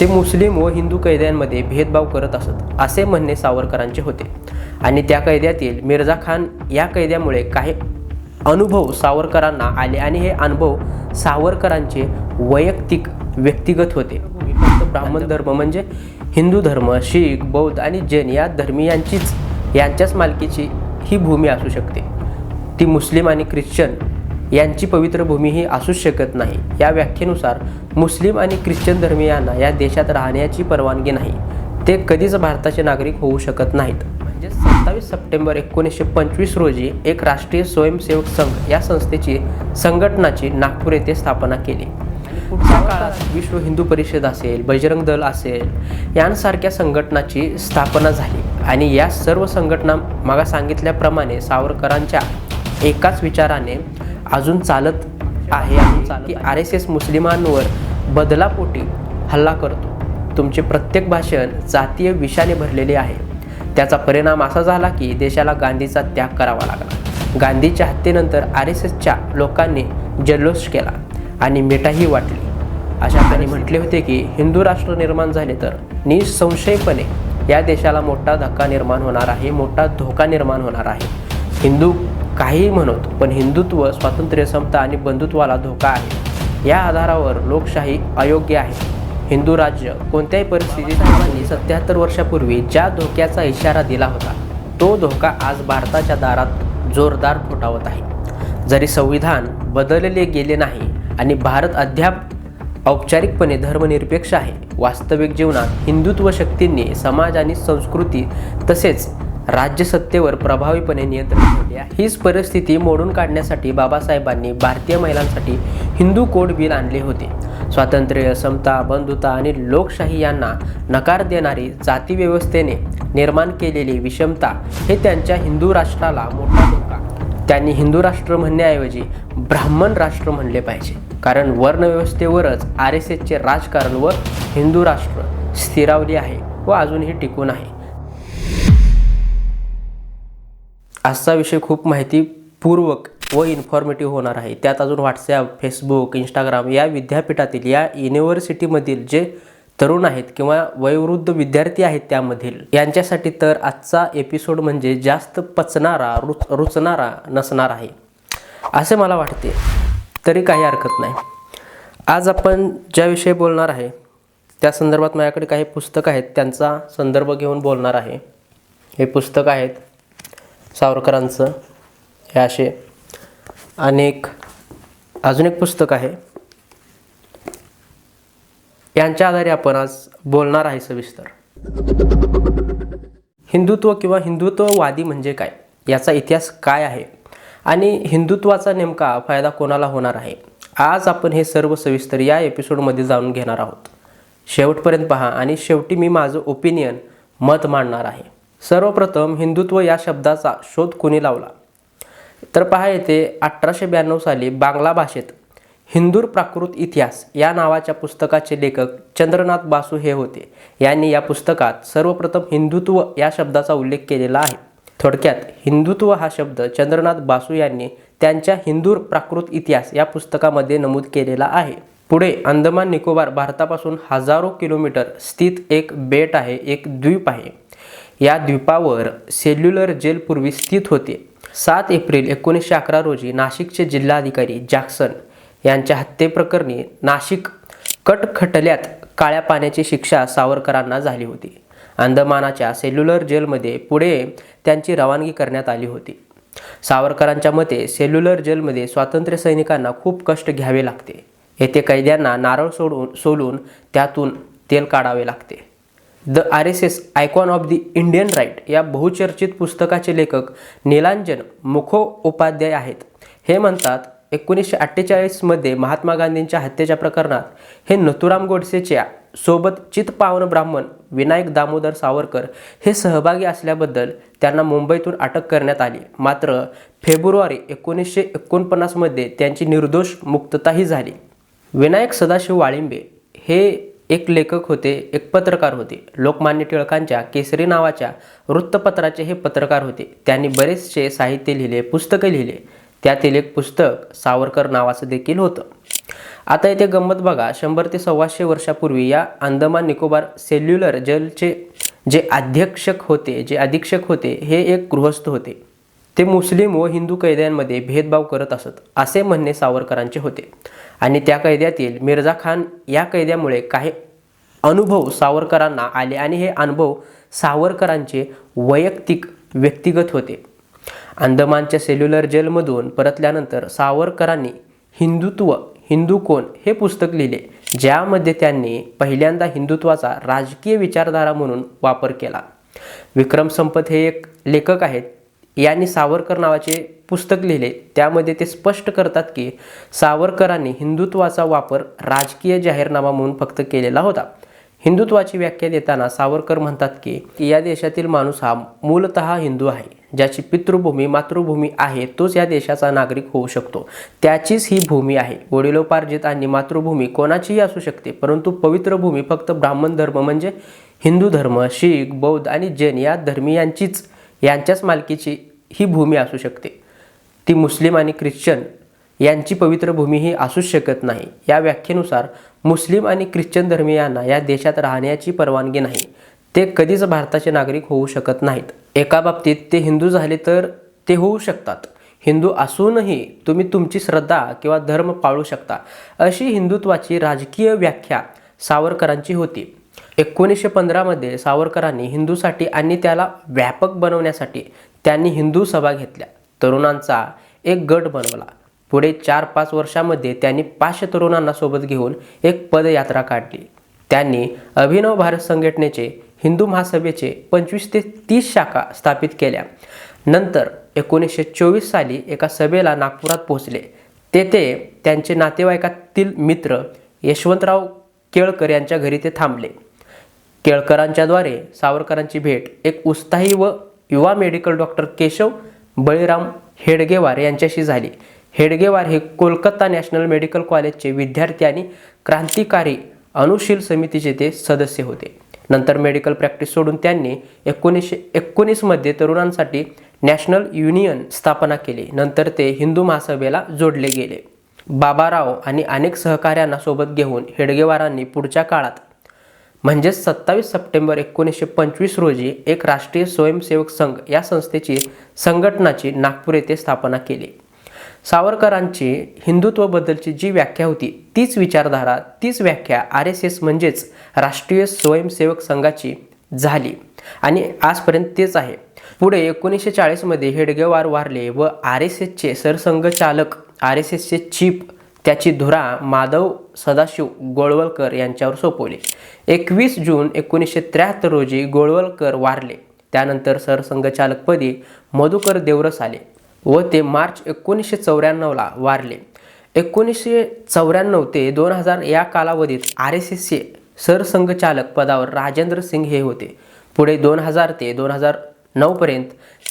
ते मुस्लिम व हिंदू कैद्यांमध्ये भेदभाव करत असत असे म्हणणे सावरकरांचे होते. आणि त्या कैद्यातील मिर्झा खान या कैद्यामुळे काही अनुभव सावरकरांना आले आणि हे अनुभव सावरकरांचे वैयक्तिक व्यक्तिगत होते. फक्त ब्राह्मण धर्म म्हणजे हिंदू धर्म शीख बौद्ध आणि जैन या धर्मियांचीच यांच्याच मालकीची ही भूमी असू शकते. ती मुस्लिम आणि ख्रिश्चन यांची पवित्र भूमी ही असूच शकत नाही. या व्याख्येनुसार मुस्लिम आणि ख्रिश्चन धर्मीयांना या देशात राहण्याची परवानगी नाही. ते कधीच भारताचे नागरिक होऊ शकत नाहीत. म्हणजे सत्तावीस सप्टेंबर एकोणीसशे पंचवीस रोजी एक राष्ट्रीय स्वयंसेवक संघ या संस्थेची संघटनाची नागपूर येथे स्थापना केली. पुढच्या काळात विश्व हिंदू परिषद असेल बजरंग दल असेल यांसारख्या संघटनाची स्थापना झाली. आणि या सर्व संघटना मागा सांगितल्याप्रमाणे सावरकरांच्या एकाच विचाराने अजून चालत आहे की आर एस एस मुस्लिमांवर बदलापोटी हल्ला करतो. तुमचे प्रत्येक भाषण जातीय विषाने भरलेले आहे. त्याचा परिणाम असा झाला की देशाला गांधीचा त्याग करावा लागला. गांधीच्या हत्येनंतर आर एस एसच्या लोकांनी जल्लोष केला आणि मिठाही वाटली. अशा त्यांनी म्हटले होते की हिंदू राष्ट्र निर्माण झाले तर निसंशयपणे या देशाला मोठा धक्का निर्माण होणार आहे मोठा धोका निर्माण होणार आहे. हिंदू काहीही म्हणत पण हिंदुत्व स्वातंत्र्य समता आणि बंधुत्वाला धोका आहे. या आधारावर लोकशाही अयोग्य आहे. हिंदू राज्य कोणत्याही परिस्थितीत साहेबांनी सत्याहत्तर वर्षापूर्वी ज्या धोक्याचा इशारा दिला होता तो धोका आज भारताच्या दारात जोरदार फोटावत आहे. जरी संविधान बदलले गेले नाही आणि भारत अद्याप औपचारिकपणे धर्मनिरपेक्ष आहे वास्तविक जीवनात हिंदुत्व शक्तींनी समाज आणि संस्कृती तसेच राज्यसत्तेवर प्रभावीपणे नियंत्रण ठेवले आहे. हीच परिस्थिती मोडून काढण्यासाठी बाबासाहेबांनी भारतीय महिलांसाठी हिंदू कोड बिल आणले होते. स्वातंत्र्य समता बंधुता आणि लोकशाही यांना नकार देणारी जातीव्यवस्थेने निर्माण केलेली विषमता हे त्यांच्या हिंदू राष्ट्राला मोठा धोका. त्यांनी हिंदू राष्ट्र म्हणण्याऐवजी ब्राह्मण राष्ट्र म्हणले पाहिजे. कारण वर्णव्यवस्थेवरच आर एस एसचे राजकारण व हिंदू राष्ट्र स्थिरावली आहे व अजूनही टिकून आहे. आजचा विषय खूप माहितीपूर्वक व इन्फॉर्मेटिव्ह होणार आहे. त्यात अजून व्हॉट्सॲप फेसबुक इंस्टाग्राम या विद्यापीठातील या युनिव्हर्सिटीमधील जे तरुण आहेत किंवा वयोवृद्ध विद्यार्थी आहेत त्यामधील यांच्यासाठी तर आजचा एपिसोड म्हणजे जास्त पचणारा रुच रुचणारा नसणार आहे. असे मला वाटते. तरी काही हरकत नाही. आज आपण ज्याविषयी बोलणार आहे त्या संदर्भात माझ्याकडे काही पुस्तकं आहेत. त्यांचा संदर्भ घेऊन बोलणार आहे. हे पुस्तक आहेत सावरकरांचं. हे असे अनेक अजून एक पुस्तक आहे. यांच्या आधारे आपण आज बोलणार आहे सविस्तर. हिंदुत्व किंवा हिंदुत्ववादी म्हणजे काय? याचा इतिहास काय आहे? आणि हिंदुत्वाचा नेमका फायदा कोणाला होणार आहे? आज आपण हे सर्व सविस्तर या एपिसोडमध्ये जाणून घेणार आहोत. शेवटपर्यंत पहा आणि शेवटी मी माझं ओपिनियन मत मांडणार आहे. सर्वप्रथम हिंदुत्व या शब्दाचा शोध कोणी लावला? तर पहा येथे अठराशे ब्याण्णव साली बांगला भाषेत हिंदूर प्राकृत इतिहास या नावाच्या पुस्तकाचे लेखक चंद्रनाथ बासू हे होते. यांनी या पुस्तकात सर्वप्रथम हिंदुत्व या शब्दाचा उल्लेख केलेला आहे. थोडक्यात हिंदुत्व हा शब्द चंद्रनाथ बासू यांनी त्यांच्या हिंदूर प्राकृत इतिहास या पुस्तकामध्ये नमूद केलेला आहे. पुढे अंदमान निकोबार भारतापासून हजारो किलोमीटर स्थित एक बेट आहे एक द्वीप आहे. या द्वीपावर सेल्युलर जेल पूर्वी स्थित होते. सात एप्रिल एकोणीसशे अकरा रोजी नाशिकचे जिल्हाधिकारी जॅक्सन यांच्या हत्येप्रकरणी नाशिक कटखटल्यात काळ्या पाण्याची शिक्षा सावरकरांना झाली होती. अंदमानाच्या सेल्युलर जेलमध्ये पुढे त्यांची रवानगी करण्यात आली होती. सावरकरांच्या मते सेल्युलर जेलमध्ये स्वातंत्र्य सैनिकांना खूप कष्ट घ्यावे लागते. येथे कैद्यांना नारळ सोडून सोलून त्यातून तेल काढावे लागते. The R S S icon of the Indian right या बहुचर्चित पुस्तकाचे लेखक नीलांजन मुखोपाध्याय आहेत. हे म्हणतात एकोणीसशे अठ्ठेचाळीसमध्ये महात्मा गांधींच्या हत्येच्या प्रकरणात हे नथुराम गोडसेच्या सोबत चितपावन ब्राह्मण विनायक दामोदर सावरकर हे सहभागी असल्याबद्दल त्यांना मुंबईतून अटक करण्यात आली. मात्र फेब्रुवारी एकोणीसशे एकोणपन्नासमध्ये त्यांची निर्दोष मुक्तताही झाली. विनायक सदाशिव वाळिंबे हे एक लेखक होते एक पत्रकार होते. लोकमान्य टिळकांच्या केसरी नावाच्या वृत्तपत्राचे हे पत्रकार होते. त्यांनी बरेचसे साहित्य लिहिले पुस्तकं लिहिले. त्यातील एक पुस्तक सावरकर नावाचं देखील होतं. आता येथे गंमत बघा. शंभर ते सव्वाशे वर्षापूर्वी या अंदमान निकोबार सेल्युलर जेलचे जे अध्यक्षक होते जे अधीक्षक होते हे एक गृहस्थ होते. ते मुस्लिम व हिंदू कैद्यांमध्ये भेदभाव करत असत असे म्हणणे सावरकरांचे होते. आणि त्या कैद्यातील मिर्झा खान या कैद्यामुळे काही अनुभव सावरकरांना आले आणि हे अनुभव सावरकरांचे वैयक्तिक व्यक्तिगत होते. अंदमानच्या सेल्युलर जेलमधून परतल्यानंतर सावरकरांनी हिंदुत्व हिंदू कोण हे पुस्तक लिहिले ज्यामध्ये त्यांनी पहिल्यांदा हिंदुत्वाचा राजकीय विचारधारा म्हणून वापर केला. विक्रम संपत हे एक लेखक आहेत यांनी सावरकर नावाचे पुस्तक लिहिले. त्यामध्ये ते स्पष्ट करतात की सावरकरांनी हिंदुत्वाचा वापर राजकीय जाहीरनामा म्हणून फक्त केलेला होता. हिंदुत्वाची व्याख्या देताना सावरकर म्हणतात की या देशातील माणूस हा मूलतः हिंदू आहे. ज्याची पितृभूमी मातृभूमी आहे तोच या देशाचा नागरिक होऊ शकतो. त्याचीच ही भूमी आहे. वडिलोपार्जित आणि मातृभूमी कोणाचीही असू शकते परंतु पवित्र भूमी फक्त ब्राह्मण धर्म म्हणजे हिंदू धर्म शीख बौद्ध आणि जैन या धर्मीयांचीच यांच्याच मालकीची ही भूमी असू शकते. ती मुस्लिम आणि ख्रिश्चन यांची पवित्र भूमी ही असूच शकत नाही. या व्याख्येनुसार मुस्लिम आणि ख्रिश्चन धर्मीयांना या देशात राहण्याची परवानगी नाही. ते कधीच भारताचे नागरिक होऊ शकत नाहीत. एका बाबतीत ते हिंदू झाले तर ते होऊ शकतात. हिंदू असूनही तुम्ही तुमची श्रद्धा किंवा धर्म पाळू शकता अशी हिंदुत्वाची राजकीय व्याख्या सावरकरांची होती. एकोणीसशे पंधरामध्ये सावरकरांनी हिंदूसाठी आणि त्याला व्यापक बनवण्यासाठी त्यांनी हिंदू सभा घेतल्या. तरुणांचा एक गट बनवला. पुढे चार पाच वर्षामध्ये त्यांनी पाचशे तरुणांना सोबत घेऊन एक पदयात्रा काढली. त्यांनी अभिनव भारत संघटनेचे हिंदू महासभेचे पंचवीस ते तीस शाखा स्थापित केल्या. नंतर एकोणीसशे चोवीस साली एका सभेला नागपुरात पोहोचले. तेथे त्यांचे नातेवाईकातील मित्र यशवंतराव केळकर यांच्या घरी ते थांबले. केळकरांच्याद्वारे सावरकरांची भेट. एक उत्साही व युवा मेडिकल डॉक्टर केशव बळीराम हेडगेवार यांच्याशी झाली. हेडगेवार हे कोलकाता नॅशनल मेडिकल कॉलेजचे विद्यार्थी आणि क्रांतिकारी अनुशील समितीचे ते सदस्य होते. नंतर मेडिकल प्रॅक्टिस सोडून त्यांनी एकोणीसशे एकोणीसमध्ये तरुणांसाठी नॅशनल युनियन स्थापना केली. नंतर ते हिंदू महासभेला जोडले गेले. बाबाराव आणि अनेक सहकाऱ्यांना सोबत घेऊन हेडगेवारांनी पुढच्या काळात म्हणजेच सत्तावीस सप्टेंबर एकोणीसशे पंचवीस रोजी एक राष्ट्रीय स्वयंसेवक संघ या संस्थेची संघटनाची नागपूर येथे स्थापना केली. सावरकरांची हिंदुत्वबद्दलची जी व्याख्या होती तीच विचारधारा तीच व्याख्या आर एस एस म्हणजेच राष्ट्रीय स्वयंसेवक संघाची झाली. आणि आजपर्यंत तेच आहे. पुढे एकोणीसशे चाळीसमध्ये हेडगेवार वारले व आर एस एसचे सरसंघचालक आर एस एसचे चीफ त्याची धुरा माधव सदाशिव गोळवलकर यांच्यावर सोपवली. एकवीस जून एकोणीसशे त्र्याहत्तर रोजी गोळवलकर वारले. त्यानंतर सरसंघचालकपदी मधुकर देवरस आले व ते मार्च एकोणीसशे चौऱ्याण्णवला वारले. एकोणीसशे चौऱ्याण्णव ते दोन हजार या कालावधीत आर एस एसचे सरसंघचालक पदावर राजेंद्र सिंग हे होते. पुढे दोन हजार ते दोन हजार नऊपर्यंत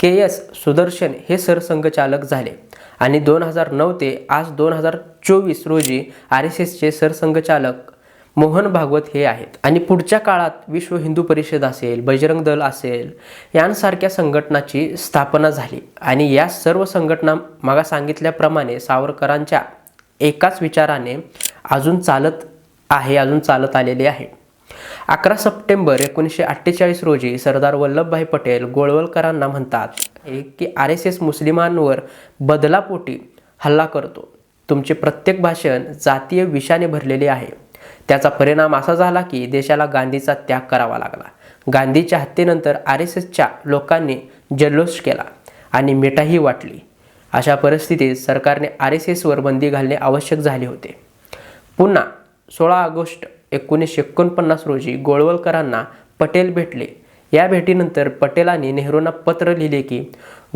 के एस सुदर्शन हे सरसंघचालक झाले. आणि दोन हजार नऊ ते आज दोन हजार चोवीस रोजी आर एस एसचे सरसंघचालक मोहन भागवत हे आहेत. आणि पुढच्या काळात विश्व हिंदू परिषद असेल बजरंग दल असेल यांसारख्या संघटनाची स्थापना झाली. आणि या सर्व संघटना मागा सांगितल्याप्रमाणे सावरकरांच्या एकाच विचाराने अजून चालत आहे अजून चालत आलेले आहे. अकरा सप्टेंबर एकोणीसशे अठ्ठेचाळीस रोजी सरदार वल्लभभाई पटेल गोळवलकरांना म्हणतात की आर एस एस मुस्लिमांवर बदलापोटी हल्ला करतो. तुमचे प्रत्येक भाषण जातीय विषाने भरलेले आहे. त्याचा परिणाम असा झाला की देशाला गांधीचा त्याग करावा लागला. गांधीच्या हत्येनंतर आर एस एसच्या लोकांनी जल्लोष केला आणि मिठाही वाटली. अशा परिस्थितीत सरकारने आर एस एसवर बंदी घालणे आवश्यक झाले होते. पुन्हा सोळा ऑगस्ट एकोणीसशे एकोणपन्नास रोजी गोळवलकरांना पटेल भेटले. या भेटीनंतर पटेलांनी नेहरूंना पत्र लिहिले की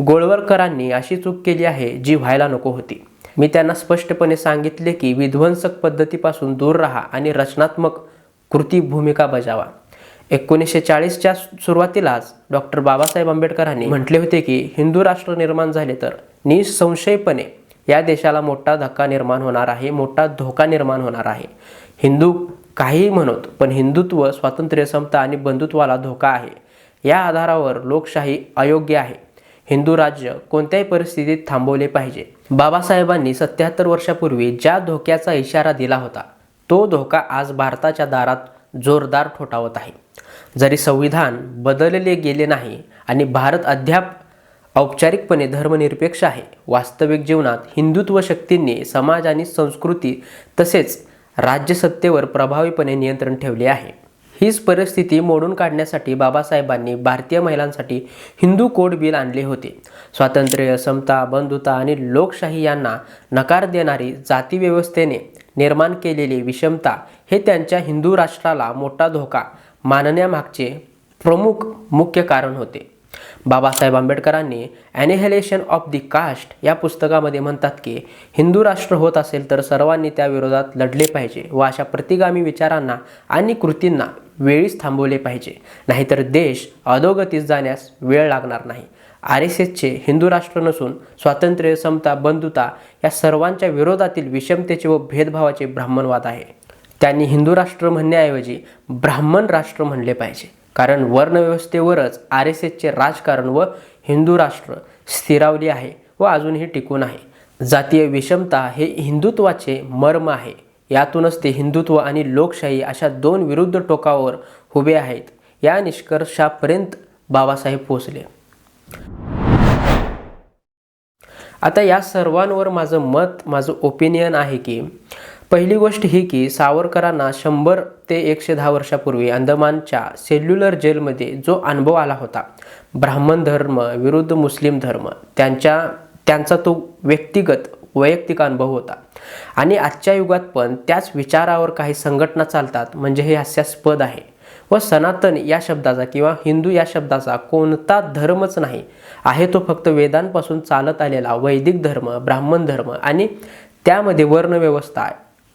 गोळवलकरांनी अशी चूक केली आहे जी व्हायला नको होती. मी त्यांना स्पष्टपणे सांगितले की विध्वंसक पद्धतीपासून दूर राहा आणि रचनात्मक कृती भूमिका बजावा. एकोणीसशे चाळीसच्या सुरुवातीलाच डॉक्टर बाबासाहेब आंबेडकरांनी म्हटले होते की हिंदू राष्ट्र निर्माण झाले तर निसंशयपणे या देशाला मोठा धक्का निर्माण होणार आहे मोठा धोका निर्माण होणार आहे. हिंदू काहीही म्हणत पण हिंदुत्व स्वातंत्र्य समता आणि बंधुत्वाला धोका आहे. या आधारावर लोकशाही अयोग्य आहे. हिंदू राज्य कोणत्याही परिस्थितीत थांबवले पाहिजे. बाबासाहेबांनी सत्याहत्तर वर्षापूर्वी ज्या धोक्याचा इशारा दिला होता तो धोका आज भारताच्या दारात जोरदार ठोठावत आहे. जरी संविधान बदलले गेले नाही आणि भारत अद्याप औपचारिकपणे धर्मनिरपेक्ष आहे वास्तविक जीवनात हिंदुत्व शक्तींनी समाज आणि संस्कृती तसेच राज्यसत्तेवर प्रभावीपणे नियंत्रण ठेवले आहे. हीच परिस्थिती मोडून काढण्यासाठी बाबासाहेबांनी भारतीय महिलांसाठी हिंदू कोड बिल आणले होते. स्वातंत्र्य समता बंधुता आणि लोकशाही यांना नकार देणारी जातीव्यवस्थेने निर्माण केलेली विषमता हे त्यांच्या हिंदू राष्ट्राला मोठा धोका मानण्यामागचे प्रमुख मुख्य कारण होते. बाबासाहेब आंबेडकरांनी ॲनिहेलेशन ऑफ दी कास्ट या पुस्तकामध्ये म्हणतात की हिंदू राष्ट्र होत असेल तर सर्वांनी त्या विरोधात लढले पाहिजे व अशा प्रतिगामी विचारांना आणि कृतींना वेळीच थांबवले पाहिजे. नाहीतर देश अधोगतीस जाण्यास वेळ लागणार नाही. आर एस एसचे हिंदू राष्ट्र नसून स्वातंत्र्य समता बंधुता या सर्वांच्या विरोधातील विषमतेचे व भेदभावाचे ब्राह्मणवाद आहे. त्यांनी हिंदू राष्ट्र म्हणण्याऐवजी ब्राह्मण राष्ट्र म्हणले पाहिजे. कारण वर्णव्यवस्थेवरच आर एस एसचे राजकारण व हिंदू राष्ट्र स्थिरावली आहे व अजूनही टिकून आहे. जातीय विषमता हे हिंदुत्वाचे मर्म आहे. यातूनच ते हिंदुत्व आणि लोकशाही अशा दोन विरुद्ध टोकावर उभे आहेत. या निष्कर्षापर्यंत बाबासाहेब पोचले आता या सर्वांवर माझं मत माझं ओपिनियन आहे की पहिली गोष्ट ही की सावरकरांना शंभर ते एकशे दहा वर्षापूर्वी अंदमानच्या सेल्युलर जेलमध्ये जो अनुभव आला होता ब्राह्मण धर्म विरुद्ध मुस्लिम धर्म त्यांच्या त्यांचा तो व्यक्तिगत वैयक्तिक अनुभव होता. आणि आजच्या युगात पण त्याच विचारावर काही संघटना चालतात म्हणजे हे हास्यास्पद आहे. व सनातन या शब्दाचा किंवा हिंदू या शब्दाचा कोणता धर्मच नाही आहे तो फक्त वेदांपासून चालत आलेला वैदिक धर्म ब्राह्मण धर्म आणि त्यामध्ये वर्णव्यवस्था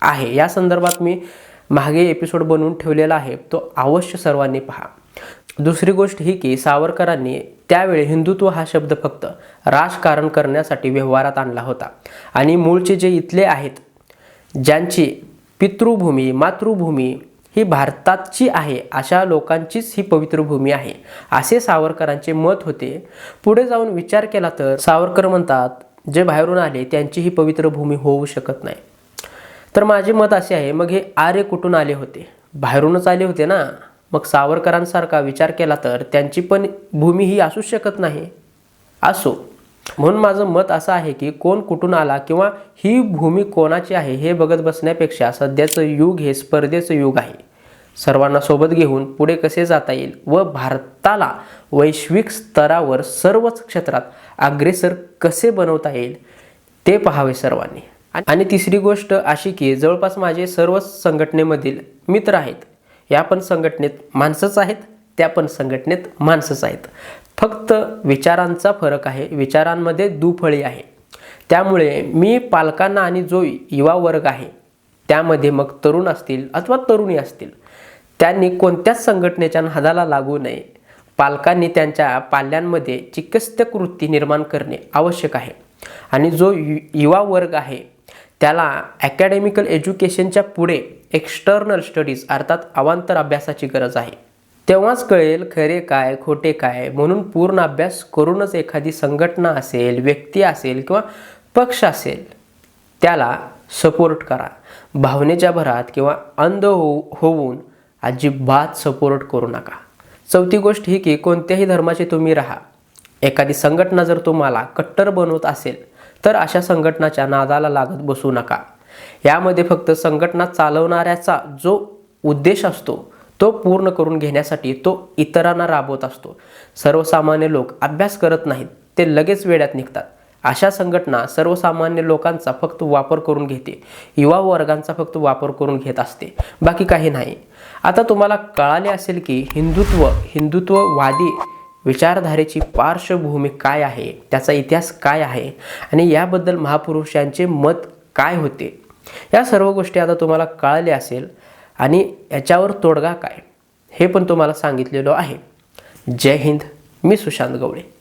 आहे. या संदर्भात मी मागे एपिसोड बनवून ठेवलेला आहे. तो अवश्य सर्वांनी पहा. दुसरी गोष्ट ही की सावरकरांनी त्यावेळी हिंदुत्व हा शब्द फक्त राजकारण करण्यासाठी व्यवहारात आणला होता. आणि मूळचे जे इथले आहेत ज्यांची पितृभूमी मातृभूमी ही भारताची आहे अशा लोकांचीच ही पवित्र भूमी आहे. असे सावरकरांचे मत होते. पुढे जाऊन विचार केला तर सावरकर म्हणतात जे बाहेरून आले त्यांची ही पवित्र भूमी होऊ शकत नाही. तर माझे मत असे आहे मग हे आर्य कुठून आले होते? बाहेरूनच आले होते ना? मग सावरकरांसारखा विचार केला तर त्यांची पण भूमी ही असूच शकत नाही? असो. म्हणून माझं मत असं आहे की कोण कुठून आला किंवा ही भूमी कोणाची आहे हे बघत बसण्यापेक्षा सध्याचं युग हे स्पर्धेचं युग आहे. सर्वांना सोबत घेऊन पुढे कसे जाता येईल व भारताला वैश्विक स्तरावर सर्वच क्षेत्रात अग्रेसर कसे बनवता येईल ते पहावे सर्वांनी. आणि तिसरी गोष्ट अशी की जवळपास माझे सर्वच संघटनेमधील मित्र आहेत या पण संघटनेत माणसंच आहेत त्या पण संघटनेत माणसंच आहेत. फक्त विचारांचा फरक आहे विचारांमध्ये दुफळी आहे. त्यामुळे मी पालकांना आणि जो युवा वर्ग आहे त्यामध्ये मग तरुण असतील अथवा तरुणी असतील त्यांनी कोणत्याच संघटनेच्या नादाला लागू नये. पालकांनी त्यांच्या पाल्यांमध्ये चिकित्सक वृत्ती निर्माण करणे आवश्यक आहे. आणि जो यु युवा वर्ग आहे त्याला ॲकॅडेमिकल एज्युकेशनच्या पुढे एक्स्टर्नल स्टडीज अर्थात अवांतर अभ्यासाची गरज आहे. तेव्हाच कळेल खरे काय खोटे काय म्हणून पूर्ण अभ्यास करूनच एखादी संघटना असेल व्यक्ती असेल किंवा पक्ष असेल त्याला सपोर्ट करा. भावनेच्या भरात किंवा अंध हो होऊन अजिबात सपोर्ट करू नका. चौथी गोष्ट ही की कोणत्याही धर्माचे तुम्ही राहा. एखादी संघटना जर तुम्हाला कट्टर बनवत असेल तर अशा संघटनाच्या नादाला लागत बसू नका. यामध्ये फक्त संघटना चालवणाऱ्याचा जो उद्देश असतो तो पूर्ण करून घेण्यासाठी तो इतरांना राबवत असतो. सर्वसामान्य लोक अभ्यास करत नाहीत ते लगेच वेड्यात निघतात. अशा संघटना सर्वसामान्य लोकांचा फक्त वापर करून घेते युवा वर्गांचा फक्त वापर करून घेत असते बाकी काही नाही. आता तुम्हाला कळाले असेल की हिंदुत्व हिंदुत्ववादी विचारधारेची पार्श्वभूमी काय आहे? त्याचा इतिहास काय आहे? आणि याबद्दल महापुरुषांचे मत काय होते? या सर्व गोष्टी आता तुम्हाला कळले असेल. आणि याच्यावर तोडगा काय? हे पण तुम्हाला सांगितलेलो आहे. जय हिंद. मी सुशांत गवळे.